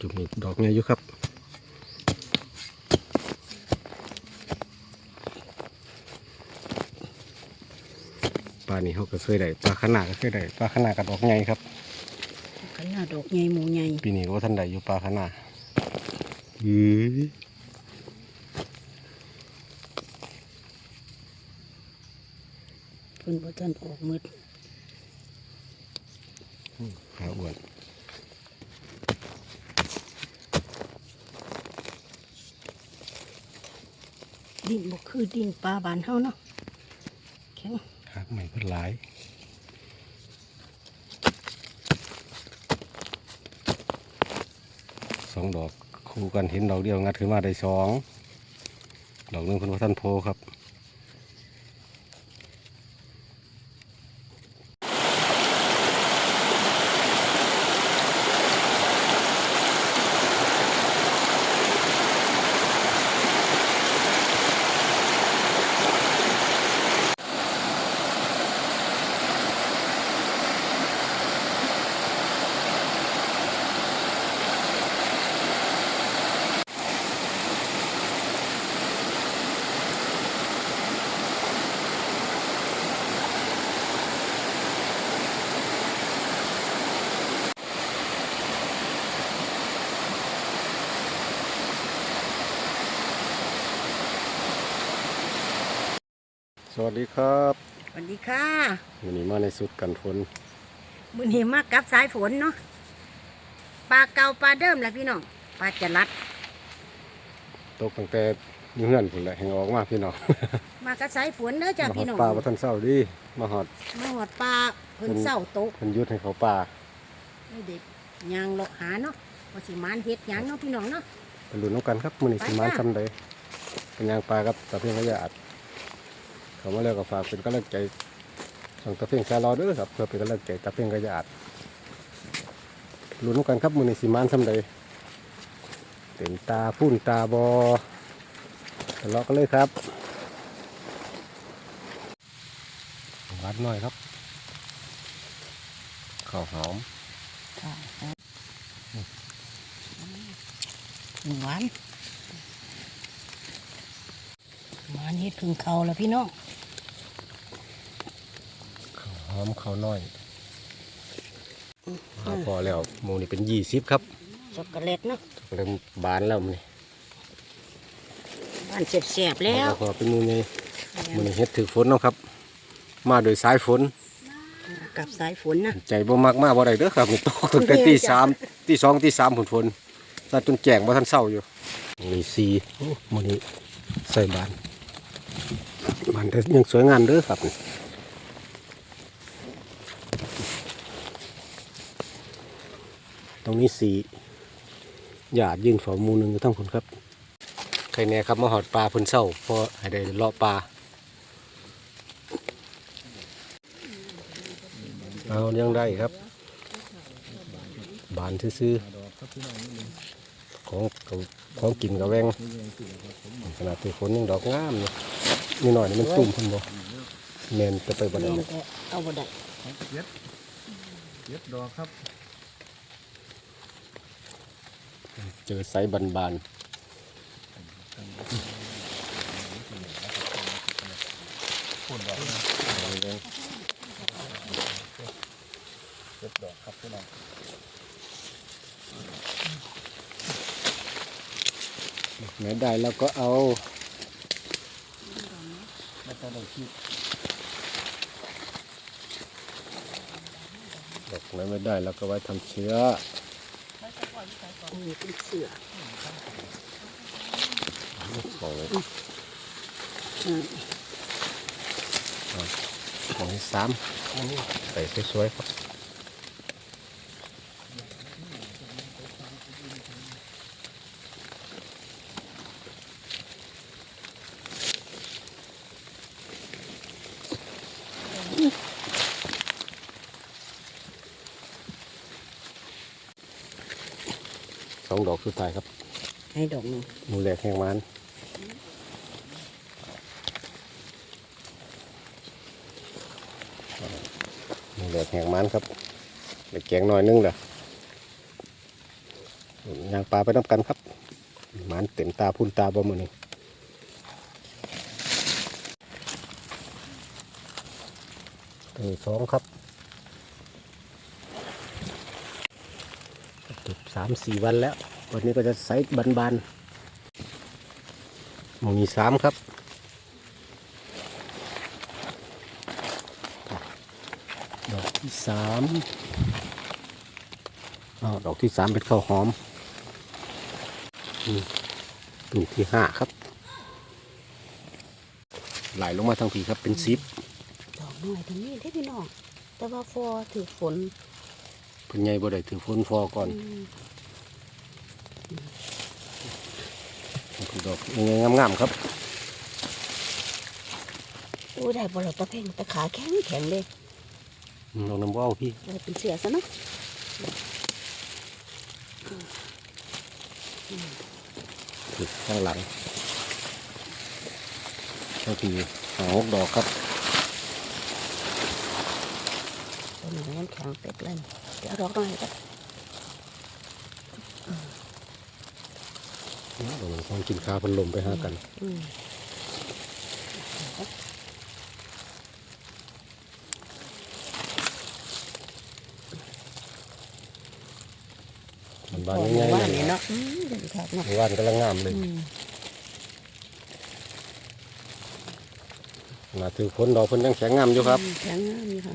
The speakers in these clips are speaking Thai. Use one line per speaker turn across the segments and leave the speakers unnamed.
จุ่มอีกดอกเนี้ยอยู่ครับปลานี่เขาก็เคยได้ปลาขนาดก็เคยได้ปลาขนาดกับดอกไงครับ
ขนาดดอกใหญ่หมูใหญ่
ปีนี้ก็ว่าท่านใดอยู่ปลาขนาดยื้อ
เพิ่นบ่ทันออกมืด
ขาอ้วน
ดินบ่คือดินปลาบานเฮาเนาะแข็ง
หักใหม่เพิ่นหลายสองดอกคู่กันเห็นดอกเดียวงัดขึ้นมาได้สองดอกหนึงเพิ่นว่าท่านโพครับ ส วัสดีครับ
สวัสดีค่ะ
วันนี้มาในสุดกันฝน
มื้อนี้มากับสายฝนเนาะปลาเก่าปลาเดิมแหละพี่น้องปลาจะรัด
ตกตั้งแต่อยืเงื่อนผุนแหละแหงออกมาพี่น้อง
มากับสายฝนเด้อจ้า
มาหอ
พี่
ด
น้อง
ปลาว่าท่านเศร้าดีมาหอด
มาหอดปลาเพิ่นเศร้าตก
เพิ่นยุดให้เขาปลา
ไม่เด็ดยางเลาะหาเนาะว่าสิมานเฮ็ดหยังเนาะพี่น้องเนาะ
ไปลุ้นน้ำกันครับมื้อนี้
ไป
สิมา
ค่ะ
ทำใดเป็นยางปลาครับตะเพียงกระยาด เขามาแล้วก็ฝากเป็นกำลังใจส่งตะเพียงแซลอด้อครับเพื่อเป็นกำลังใจตะเพียงกระยาดลุ้นกันครับมื้อนี้สิมาทำใดเต็มตาพุ่นตาบอทะเลาะกันเลยครับวัดหน่อยครับข้าวหอม
หวานหวานเฮ็ดครึ่งเขาแล้วพี่น้อง
อมข้าวน้อยหาพอแล้วหมูนี่เป็นยี่สิบครับ
ช็อกโกแลตเนาะ
เริ่มบานแล้วมันนี่
บ้านเสียบๆแล้ว
พอเป็นหมูนี่มูนี่เฮ็ดถือฝนเนาะครับ มาโดยสายฝน
กับสายฝนนะ
ใจบ่มักมาบ่ได้เด้อครับนี่ตกตั้งแต่ตีสามตีสองตีสามฝนฝนซาจนแจ้งบ่ทันเศร้าอยู่นี่สี่โอ้หมูนี่ใส่บานบานแต่ยังสวยงามเด้อครับ รงนี้สี่หยาดยืนเฝ้าหมูหนึงอยู่ทั้งคนครับใครเนี่ยครับมาหอดปลาเพิ่นเศร้าเพราะให้ได้เลาะปลาเอายังได้ครับ บานซื่อๆของกับของกินกับแวงขนาดที่ฝนยังดอกงามเลยนี่หน่อยนี่มันตุ่มเพิ่นบ่แมนจะไปบ่ได้
แม่น
เลย
แต่เอาบ่ได้
เย็ดเย็ดดอกครับ
เจอไซส์บาน
พูดอกนะ
ๆ
เย็ดดอกครับพี่น้อง
ไหนได้แล้วก็เอา
ไม่ต้องได้คิด
ดอกไหนไม่ได้แล้วก็ไว้ทำเชื้อ
นี่เป็นเสือ
ของเลย
อืม
ของที่สามใส่สวยๆครับ องดอกสุดท้ายครับ
ให้ดอกหนึง
หมูแหลกแห้งมันหมูแหลกแห้งมันครับไปแกงหน่อยนึงเด้อยางปลาไปน้ำกันครับหมันเต็มตาพุ่นตาบ่มือนี่ตัวที่สองครับเก็บสามสี่วันแล้ว วันนี้ก็จะไซส์บานๆหมูมีสามครับดอกที่สามอ้าวดอกที่สามเป็นข้าวหอมอืมตุ่มที่ห้าครับ ไหลลงมาทางผีครับเป็นซิป
ดอกน้อยตรงนี้ได้อพี่น้องแต่ว่าฟอถือฝน
เป็นไงบ่ได้ถือฝนฟอก่อน
อืม
ดอกยังไงงามๆครับ
อู้ได้บ่ล่ะตะเพ่งแต่ขาแข็งแข็งเลย
ดอกน้ำว่าวพี่
เลยเป็นเสือซะเนาะ
ข้างหลังทางผีหาหกดอกครับ
ตัวนี้มันแข็งเป็ดเลยเดี๋ยวดอกน้อยก็
ดอกน้องกินข้าวพันลมไปหากัน
มั
นบานง่าย
ว่า
ๆ
นี่
นะ
เนาะอืมเดี๋ยวแขกเนาะ
ว่านกำลังงามเลย
ม
น่าถือฝนดอกพิ่นยังแข็งงามอยู่ครับ
แข็งงามอยู่ค่ะ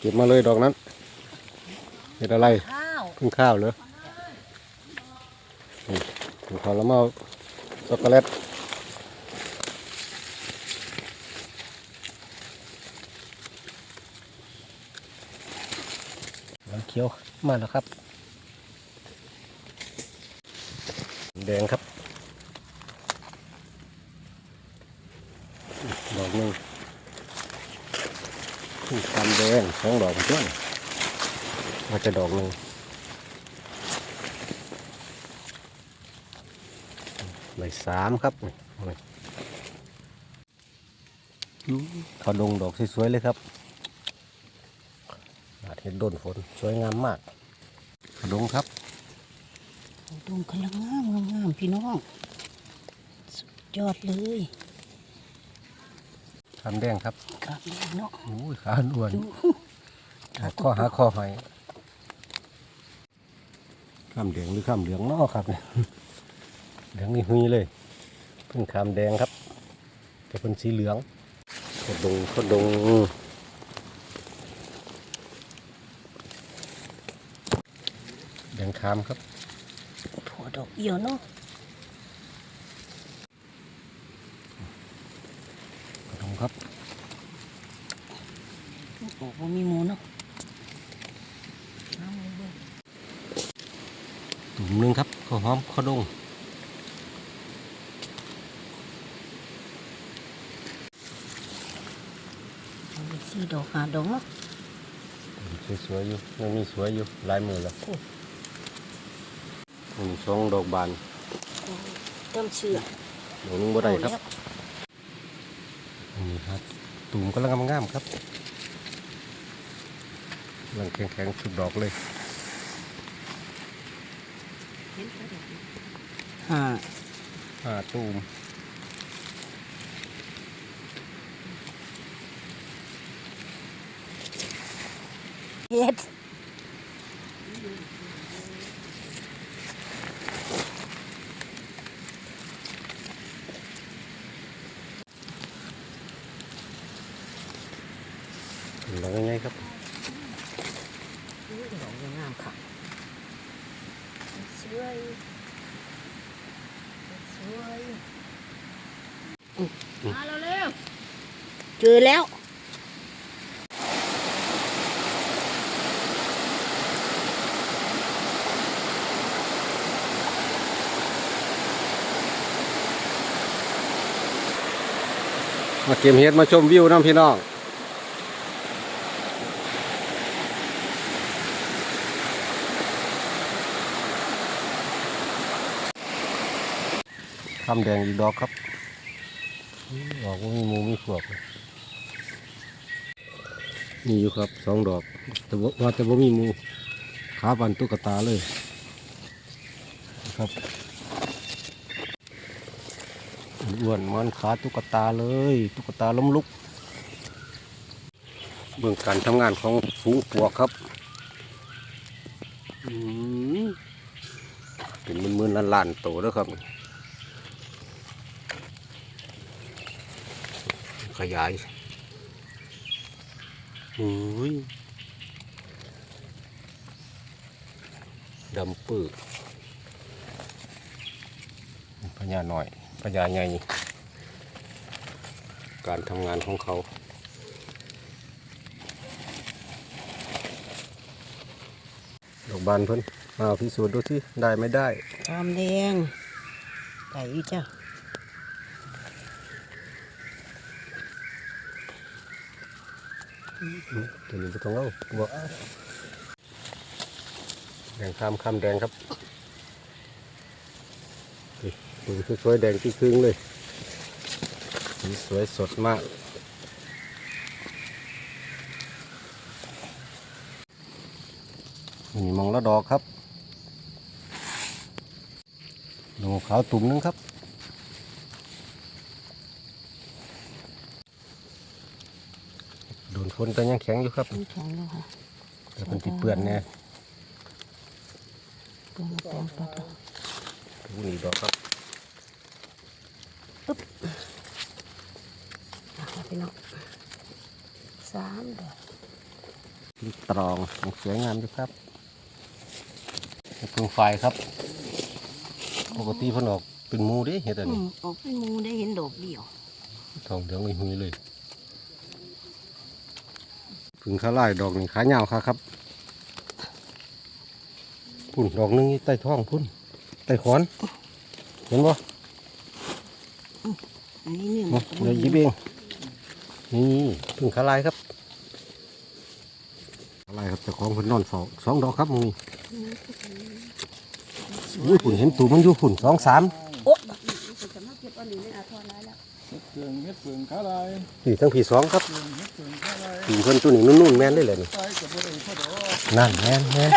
เก็บมาเลยดอกนั้นเห็ดอะไร
ข้าว
เพึ่งข้าวเหรอ ถึงข้าวแล้วมาช็อกโกแลตน้ำเขียวมาแล้วครับ แดงครับดอกหนึ่งขึ้นคำแดงสองดอกช่วยว่าจะดอกหนึ่งใบ สามครับนี่เอาเลยอู้เขาดงดอกสวยๆเลยครับอาจเห็นโดนฝนสวยงามมากเขาดงครับ
ดงกำลังงามงามพี่น้อง สุดยอดเลย
คำแดงครับ
ครับเนาะ
อู้ยขาอ้วน
ดู
หาข้อหาข้อหอยคำแดงหรือคำเหลืองเนอครับเนี่ย เหลืองนี่หุยเลยเพิ่งคำแดงครับจะเป็นสีเหลืองขดงขดงแดงคามครับ
ถั่วดอกเอี่ยวเนาะ
ขดงครับ
โอ้โหบ่มีหมูเนาะน้ำมันเบิ่ง
ตุ่มหนึงครับข้าวหอมข้าวดง
เอาไปสี่ ดอกห้าดอกเนาะ
สวยๆอยู่ยังมีสวยอยู่หลายมือแล้วอันนี้สองดอกบาน
เริ่มเชื่อ
ดอกหนึงบ่ได้ครับนี่ครับตูมก็ลังงามๆครับกำลังแข็งๆสุดดอกเลย
ห้า
ห้าตูม
เจ็ด
ดอกง่ายๆครับ
ดอกงามค่ะสวยสวยมาเร็วๆเจอแล้ว
มาเก็บเห็ดมาชมวิวน้ำพี่น้องทำแดงอีกดอกครับอื้อกว่ามีมูมีขวบเลยนี่อยู่ครับสองดอก แต่ว่าแต่ว่ามีมูขาบันตุ๊กตาเลย ครับ อ้วนมันขาตุ๊กตาเลย ตุ๊กตาล้มลุก เบื้องการทำงานของฝูงปวกครับอืมเป็นมืนๆล้านๆโตแล้วครับ ขยายอุ้ยดำปื้อพญาหน่อย พญาใหญ่การทำงานของเขาดอกบานเพิ่นมาพิสูจน์ดูสิได้ไม่ได้
ตามแดงไก่จ้ะ
ตัวนี้ไม่ต้องเอาบอกแดงข้ามข้ามแดงครับ นี่ดูสวยๆแดงที่ครึ่งเลยสีสวยสดมาก นี่มองละดอกครับดอกขาวตุ่มนึงครับโดนฝนแต่ยังแข็งอยู่ครับ
แข็งแล้วค่ะ
แต่เป็นติดเปื้อนแน่
เปลืองแปลงปัด
ดูนี่ดอกครับ
นะคะพี่น้องสามดอก
ลูกตรองสวยงามด้วยครับเพิ่งไฟครับ ปกติเพิ่นออกเป็นหมูเดิเห็ดอัน
อื
นี้
มออกเป็นหมูได้เห็นดอกเดียว
ทองเหลืองไม่หุยเลยพึ่งขาลายดอกนี่ขาเหยาวค่ะครับพุ่นดอกหนึงอยู่ใต้ท้องพุ่นใต้ขอน เห็นบ่
อันนี้เนี่ย
มาเดี๋ยวหยิบเองนี่พึ่งขาลายครับขาลายครับเจ้าของเพิ่นนอนเฝ้าสองดอกครับมึงนี่อุ้ยพุ่นเห็นตูมันอยู่พุ่นสองสาม
โอ้
เฮ็ดเปลืองเฮ็ดเปลืองขาลาย
นี่ทั้งผีสองครับ
เปลืองเฮ็ดเปลืองขาลาย
ผีเพิ่นตัวนี้นุ่นๆแม่นเลยแหละนี่
ตายกับบ่ได้พอดอก
นั่นแม่นแม่น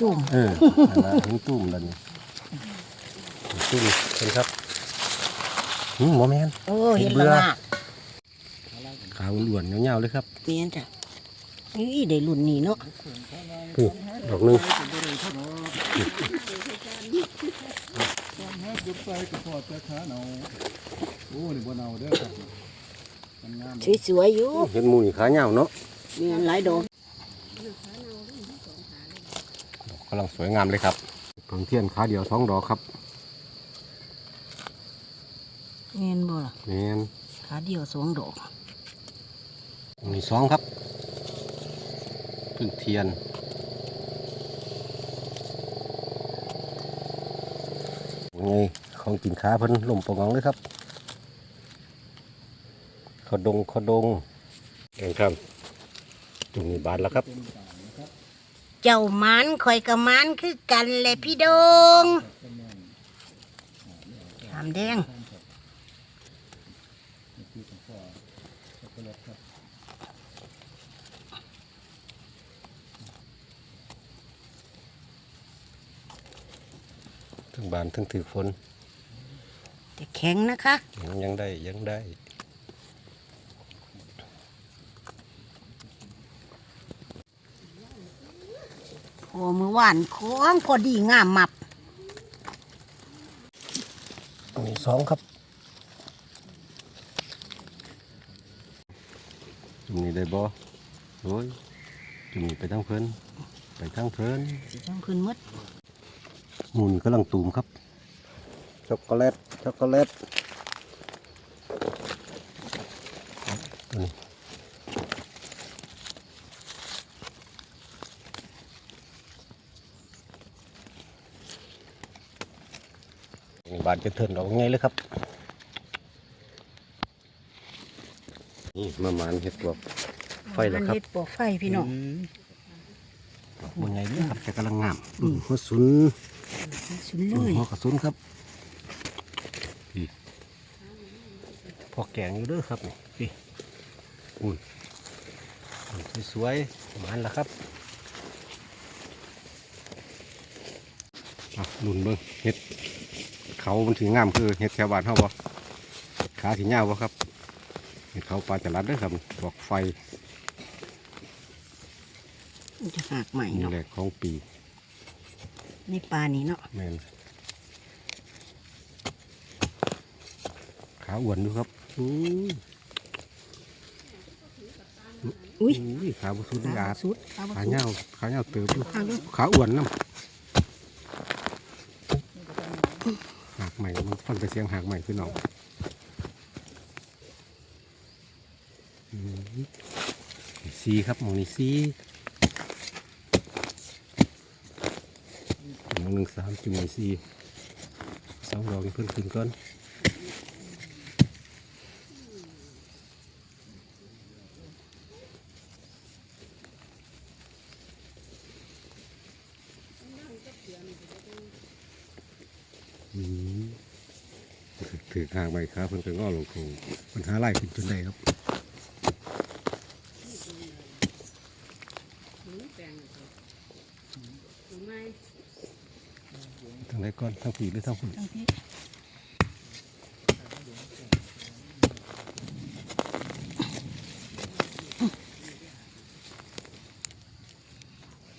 ตุ่ม
เออนั่นล่ะเห็นตุ้มแล้วนี่ตุ้มเป็นครับ หืมโมแมน
โอ้เห็น
เบื่
และ
อ
มาก
ขาวล้วนๆยาวๆเลยครับ
เมียนจ้ะนี่ได้รุ่นนี้เนาะ
นี่ดอกหนึง
กับบ่ได้พอดอกความฮักจุดไปกับพอดแต่ขาเนาโอ้นี่บ่เนาเด้อครับมันงาม
สวยๆอยู่
เห็นหมูนี่ขายาวเนาะ
เมียนหลายดอก
กำลังสวยงามเลยครับเพิ่งเทียนขาเดียวสองดอกครับ
เมียนบ่ล่ะ
แม่น
ขาเดียวสองดอก
มีสองครับเพิ่งเทียนไงของกินขาเพิ่นลมปองเลยครับขอดงขอดงเองครับจุงมีบานแล้วครับ
เจ้าหมันคอยกับหมันคือกันแหละพี่ดงหามแดง
ถึงบานถึงถือฝน
แต่แข็งนะคะ
ยังยังได้ยังได้
โอ้มือหวานของพอดีงามมับ
มีสองครับจุ่มนี้ได้บ่โอ้ยจุ่มนี้ไปทางเพลินไปทางเพลิน
สิจังขึ้นหมด
ห มุนกำลังตูมครับ ช็อกโกแลต ช็อกโกแลตตัวนี้นี่บาดจะเถินออกไงเลยครับนี่มาหมานเห็ดบวกไฟเหรอครับ
มันเฮ็ดปอกไฟพี่น้อง
มันไงเนี่ยครับแต่กำลังงามหัวสุน
สุดเลย
หัวกระสุนครับนี่พอแกงอยู่เด้อครับนี่นี่อุ่นสวยๆหมันแล้วครับอะหนุนเบิ่งเฮ็ด เขามันถึงงามคือเฮ็ดแถวบ้านเฮาบ่ขาสิยาวบ่ครับเฮ็ดเขาปลาจลัดเด้อครับบอกไฟ
มันจะหักใหม่
นี่
เนาะ
แหละของปี
ในปลานี้เนาะ
แม่นขาอ้วนอยู่ครับอู้ย
อุ้ย
อุ้ยขาบ่สุดยาด
สุดขาบ่
ขา
สุด
ยาวขาเาวเติบอยู่
ขาดู
ขาอ้วนน้ำหักใหม่มันฟังแต่เสียงหักใหม่คือน้องอืมซีครับหมองนี้ซี หมองหนึ่งสามจุ่มนี้ซีสองดอกนี่เพิ่นขึ้นก่อนอืมถือหางใหม่ครับเพิ่นก็งอลงโคงมันหาไล่ขึ้นจนได้ครับ ทางไหนก่อนทางผีหรือทางผี
ทั้งที่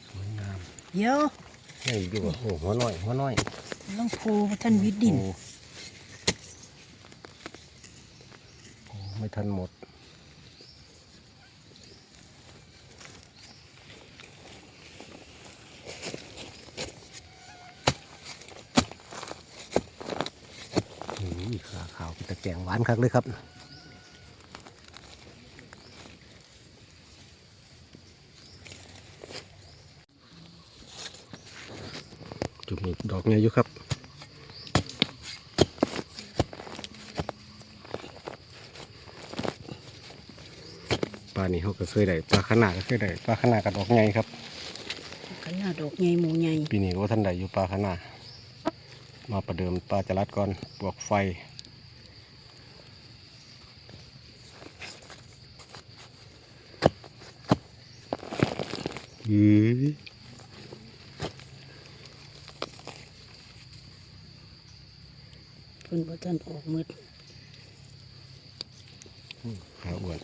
สวยงาม
เดี๋ยว
นี่อีกดีกว่าโอ้หัวน้อยหัวน้อย
ต้องโพท่านวิทย์ดิน
โอ้โอ้ไม่ทันหมด นี่ขาขาวเป็นตะแกรงหวานคักเลยครับจุดนี้ดอกเนี้ยอยู่ครับปลานี่เขาก็เคยได้ปลาขนาดก็เคยได้ปลาขนาดกับดอกไงครับ
ขนาดดอกใหญ่หมูใหญ่
ปีนี้ว่าท่านใดอยู่ปลาขนาดมาประเดิมปลาจรัดก่อนปลวกไฟ อือ
เพิ่นบ่ทันออกมืด
ขาอ้วน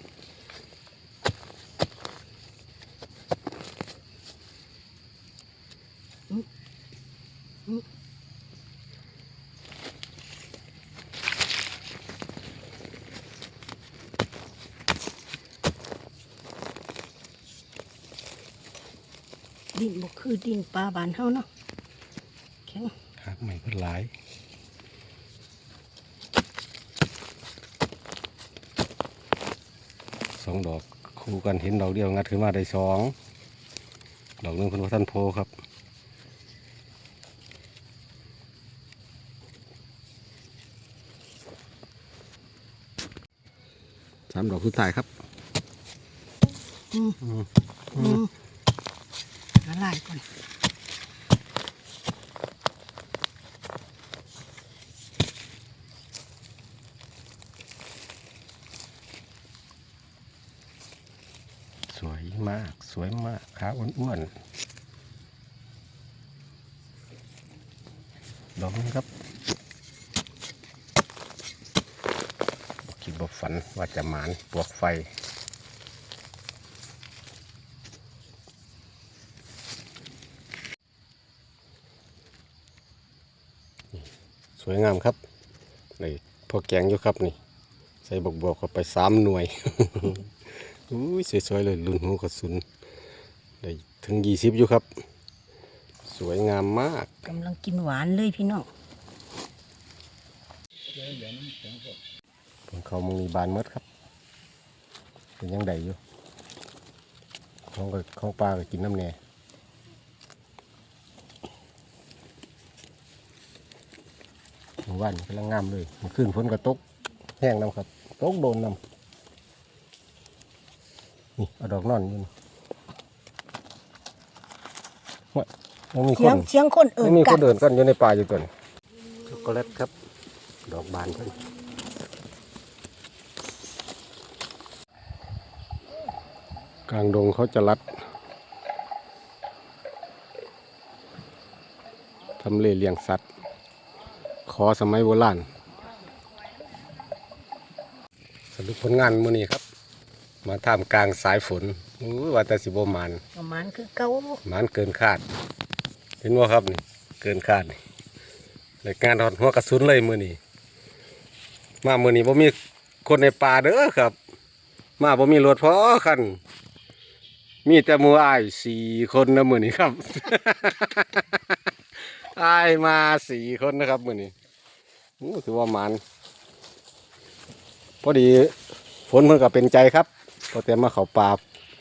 ดิ นบ่คือดินปลาบานเฮาเนาะแข็ง
หักใหม่เพิ่นหลายสองดอกคู่กันเห็นดอกเดียวงัดขึ้นมาได้สองดอกหนึงเพิ่นว่าท่านโพครับสามดอกสุดท้ายครับ
อืม
อืม
อืม ละลายก่อน
สวยมาก สวยมากขาอ้วนๆดอกนี้ครับคิดบอกฝันว่าจะหมานปลวกไฟ วยงามครับนี่พอแกงอยู่ครับนี่ ใส่บวกบวกๆเข้าไปสามหน่วยอุ้ยสวยๆเลยรุ่นหูกระสุนได้ถึงยี่สิบอยู่ครับ สวยงามมาก
กำลังกินหวานเลยพี่น้อง
ของเขามึงมีบานหมดครับ เป็นยังไดอยู่ของก็ของปลาก็กินน้ำแหน่ หมู่บ้านกำลังงามเลยมันขึ้นฝนก็ตกแห้งน้ำครับตกโดนน้ำนี่เอาดอกนอนอยู่นี่โอ้ยยังมีค
เสียง
น
เสียงคนเอิ่
ยั
น
งมี
กั
คนนเดินกันอยู่ในป่าอยู่ตัวนี้ช็อกโกแลตครับ ดอกบานเพิ่นกลางดงเขาจะรัดทำเลเลี้ยงสัตว์ข อสมัยโบราณสรุปผลงานมื้อนี้ครับ มาท่ามกลางสายฝนอู้ว่าแต่สิบ่หมาน
ประมาณคือเก่า
หมานเกินคาด เห็นว่าครับนี่ เกินคาดนี่เลยงานทอดหัวกระสุนเลยมื้อนี้มามื้อนี้บ่มีคนในป่าเด้อครับ มาบ่มีรถพอคันมีแต่หมู่อ้ายสี่คนนะมื้อนี้ครับ อ้ายมาสี่คนนะครับมื้อนี้อู้ ถือว่าหมันพอดีฝนเพิ่นก็เป็นใจครับพอแต่มาเข้าป่า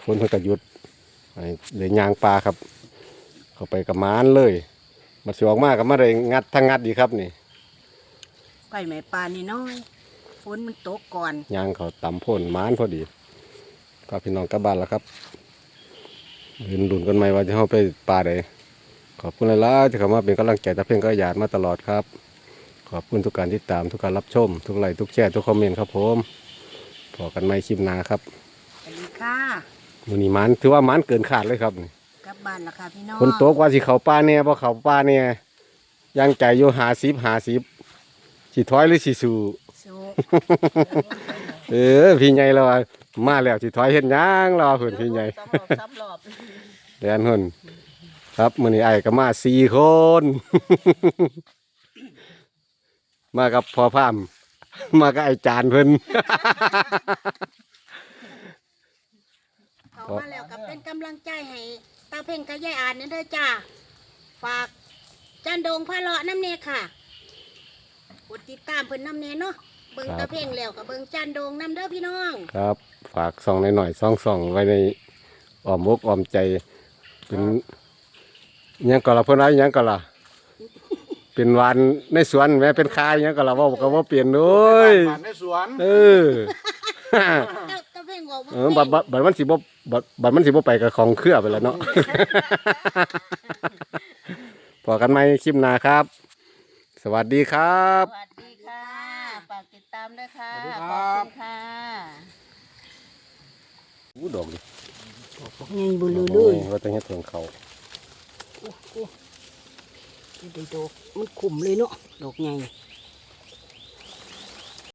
ฝนเพิ่นก็หยุดให้เลยยางป่าครับ เข้าไปกับหมานเลยมาสิออกมาก็มาได้งัดทั้งงัดดีครับนี่
ไก่แม่ปลานี่น้อยฝนมันตกก่อน
ยางเขาตำพ่นหมานพอดีก็พี่น้องกลับบ้านแล้วครับเห็นดุนกันไหมว่าจะเข้าไปป่าใดขอบคุณหลายๆที่เข้ามาเป็นกำลังใจตะเพ่งก็หยาดมาตลอดครับ ขอบคุณทุกการติดตามทุกการรับชม ทุกไลค์ทุกแชร์ทุกคอมเมนต์ครับผมพอกันไม่คลิปหนาครับ
สวัสดีค่ะ
มือนี้หมันถือว่าหมันเกินขาดเลยครับนี่
กลับบ้านแล้วค่ะพี่น้อง
คนโตกว่าสิเขาป่าเนี่ยพอเขาป่าเนี่ยยังใจอยู่หาสิบหาสิบสิถอยหรือสิสู้
สู้
เออพี่ใหญ่เราว่ามาแล้วสิถอยเห็นยังเราเพิ่นพี่ใหญ่
ซ้ำรอบซ้ำรอบ
แดนหุ่นครับมื้อนี้ไอ้ก็มาสี่คน มากับพ่อพาม มากับไอ้จานเพิ่น
เขามาแล้วกับเป็นกำลังใจให้ตาเพ่งกับยายอ่านนั่นเด้อจ้า ฝากจันโดงพาเลาะน้ำเนค่ะ กดติดตามเพิ่นน้ำเนเนาะ เบิ่ง
ครั
ตา
บ
เพ่งแล้วกับเบิ่งจันโดงน้ำเด้อพี่น้อง
ครับ ฝากส่องหน่อยๆส่องส่องๆไว้ในอ้อมอกอ้อมใจ เป็นอิหยังก็ละเพิ่นว่าอิหยังก็ละ เป็นหวานในสวนแม่เป็นคายอิหยังก็ละเว่าก็ว่าเปลี่ยนเลย
บ้านในสวน
เออ
ตาตาเพ่งบอกว่า
เออบัดบัดบัดมันสิบ่บัดบัดมันสิบ่ไปกับของเครือไปแล้วเนาะพอกันไหมคลิปหน้าครับ สวัสดีครับ
สวัสดีค่ะฝากติดตามด้วยค่ะ
สวัสดีค
ข
รั
อบบคุณค่ะ
อู้ดอกดิ
ไงบุลือเลย
ว่าจะเฮ็ดเถิงเขา
โอ้โห ได้ดอกมันขุ่มเลยเนาะดอกใหญ่